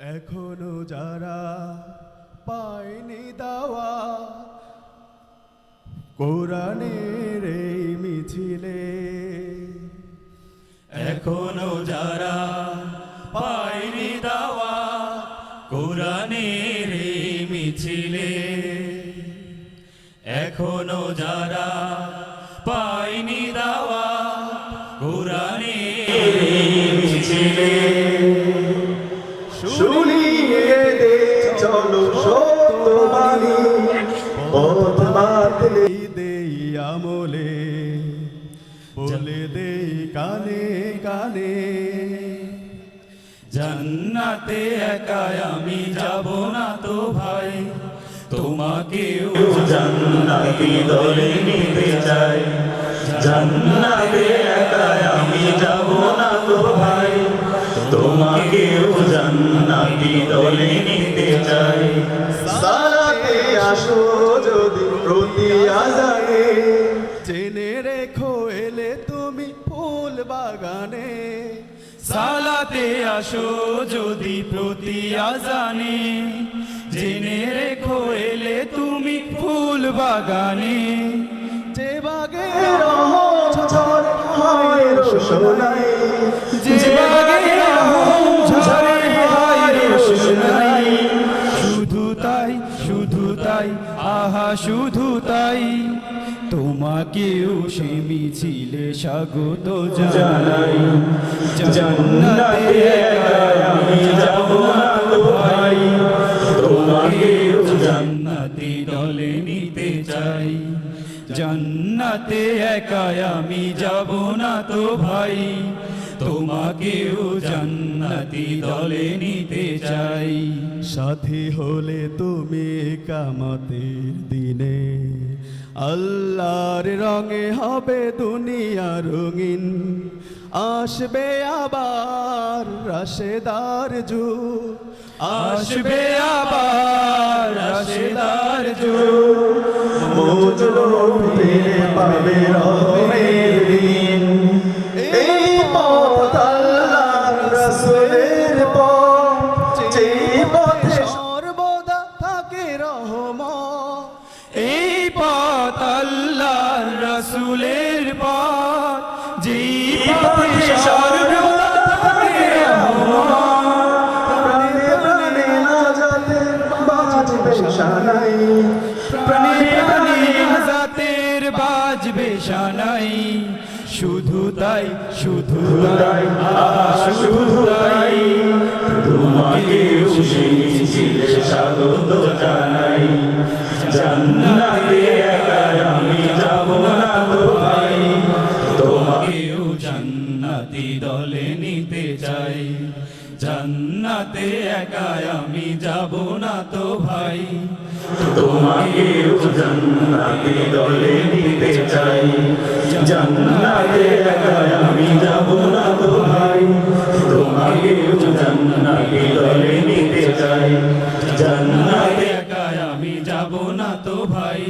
এখনও যারা পায়নি দাওয়া, কোরআনের এই মিছিলে, এখনও যারা পায়নি দাওয়া, কোরআনের এই মিছিলে, এখনও যারা পায়নি দাওয়া, কোরআনের এই মিছিলে। চলো সত্যবাণী পথ বাতলে দেই আমলে বলে দেই কানে কানে। জান্নাতে একাই আমি যাব না তো ভাই তোমাকেও জান্নাতি দলে নিতে চাই জান্নাতে একাই আমি যাব না তো ভাই তোমাকেও জান্নাতি দলে নিতে চাই। সালাতে আসো যদি প্রতি আজানে। জেনে রেখো এলে তুমি ফুল বাগানে। সালাতে আসো যদি প্রতি আজানে। জেনে রেখো এলে তুমি ফুল বাগানে। যে বাগে ঝড় হয় রোশনাই। যে আহা, শুধু তাই। তোমাকেও সে মিছিলে স্বাগত জানাই। জান্নাতে একা আমি যাব ভাই। তোমাকেও জান্নাতি দলে নিতে চাই। জান্নাতে একা আমি যাব না তো ভাই। তোমাকেও জান্নাতি দলে নিতে চাই। সাথী হলে তুমি কামতের দিনে। আল্লাহর রঙে হবে দুনিয়া রঙিন। আসবে আবার রাশেদার যুগ। আসবে আবার রাশেদার যুগ। মজলো পাবে রবের রসুলের পথ যেই পথে সর্বদা থাকে রহমত। প্রাণে প্রাণে না বাজবে শানাই। প্রাণে প্রাণে নাজাতের বাজবে শানাই। শুধু তাই শুধু তাই শুধু তাই। তোমাকে মিছিলে জান্নাতি দলে নিতে চাই। জান্নাতে একা আমি যাব না তো ভাই। তোমাকেও জান্নাতি দলে নিতে চাই। জান্নাতে একা আমি যাব না তো ভাই। তোমাকেও জান্নাতি দলে নিতে চাই। জান্নাতে একা আমি যাব না তো ভাই।